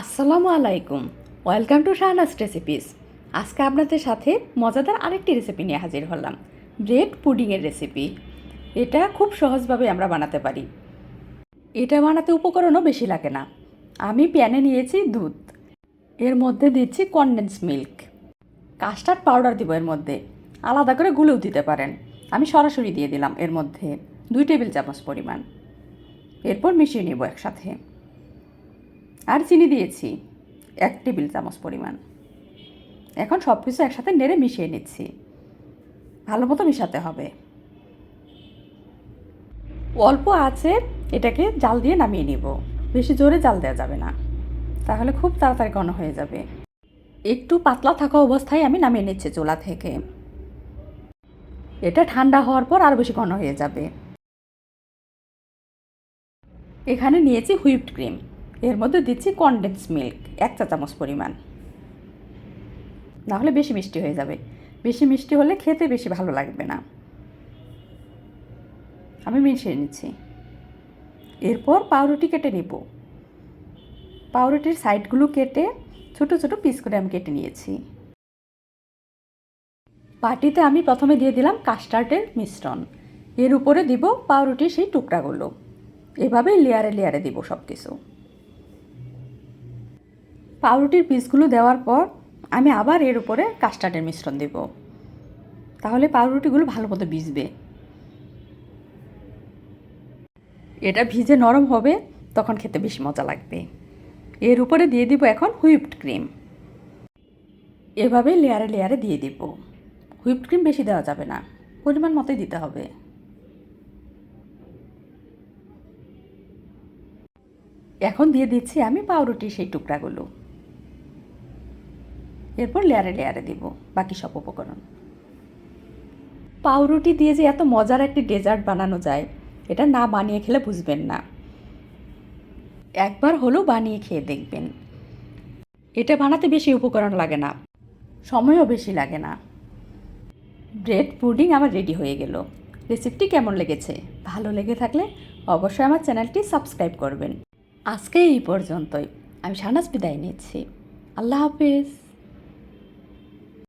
আসসালামু আলাইকুম। Welcome to Shahnaz recipes আজকে আপনাদের সাথে মজাদার আরেকটি রেসিপি নিয়ে হাজির হলাম। ব্রেড পুডিংয়ের রেসিপি এটা খুব সহজভাবে আমরা বানাতে পারি। এটা বানাতে উপকরণও বেশি লাগে না। আমি প্যানে নিয়েছি দুধ। এর মধ্যে দিচ্ছি কনডেন্স মিল্ক কাস্টার্ড পাউডার দিব এর মধ্যে। আলাদা করে গুলেও দিতে পারেন। আমি সরাসরি দিয়ে দিলাম এর মধ্যে দুই টেবিল চামচ পরিমাণ। এরপর মিশিয়ে নেব একসাথে। আর চিনি দিয়েছি। এক টেবিল চামচ পরিমাণ। এখন সব কিছু একসাথে নেড়ে মিশিয়ে নিচ্ছি। ভালো মতো মিশাতে হবে। অল্প আছে, এটাকে জাল দিয়ে নামিয়ে নিব। বেশি জোরে জাল দেওয়া যাবে না। তাহলে খুব তাড়াতাড়ি ঘন হয়ে যাবে। একটু পাতলা থাকা অবস্থায় আমি নামিয়ে নিচ্ছি চুলা থেকে। এটা ঠান্ডা হওয়ার পর আরও বেশি ঘন হয়ে যাবে। এখানে নিয়েছি হুইপড ক্রিম। এর মধ্যে দিচ্ছি কনডেন্স মিল্ক এক চা চামচ পরিমাণ। নাহলে বেশি মিষ্টি হয়ে যাবে। বেশি মিষ্টি হলে খেতে বেশি ভালো লাগবে না। আমি মিশিয়ে নিচ্ছি। এরপর পাউরুটি কেটে নেব। পাউরুটির সাইডগুলো কেটে ছোট ছোট পিস করে আমি কেটে নিয়েছি। পাটিতে আমি প্রথমে দিয়ে দিলাম কাস্টার্ডের মিশ্রণ। এর উপরে দিব পাউরুটির সেই টুকরাগুলো। এভাবেই লেয়ারে লেয়ারে দিব সব কিছু পাউরুটির পিসগুলো দেওয়ার পর আমি আবার এর উপরে কাস্টার্ডের মিশ্রণ দেব। তাহলে পাউরুটিগুলো ভালো মতো ভিজবে। এটা ভিজে নরম হবে, তখন খেতে বেশি মজা লাগবে। এর উপরে দিয়ে দিব এখন হুইপড ক্রিম। এভাবে লেয়ারে লেয়ারে দিয়ে দিব। হুইপড ক্রিম বেশি দেওয়া যাবে না, পরিমাণ মতোই দিতে হবে। এখন দিয়ে দিচ্ছি আমি পাউরুটির সেই টুকরাগুলো। এরপর লেয়ারে লেয়ারে দিব বাকি সব উপকরণ। পাউরুটি দিয়ে যে এত মজার একটি ডেজার্ট বানানো যায়, এটা না বানিয়ে খেলে বুঝবেন না। একবার হলেও বানিয়ে খেয়ে দেখবেন। এটা বানাতে বেশি উপকরণ লাগে না, সময়ও বেশি লাগে না। ব্রেড পুডিং আমার রেডি হয়ে গেল। রেসিপিটি কেমন লেগেছে, ভালো লেগে থাকলে অবশ্যই আমার চ্যানেলটি সাবস্ক্রাইব করবেন। আজকে এই পর্যন্তই, আমি শাহনাজ বিদায় নিচ্ছি। আল্লাহ হাফিজ।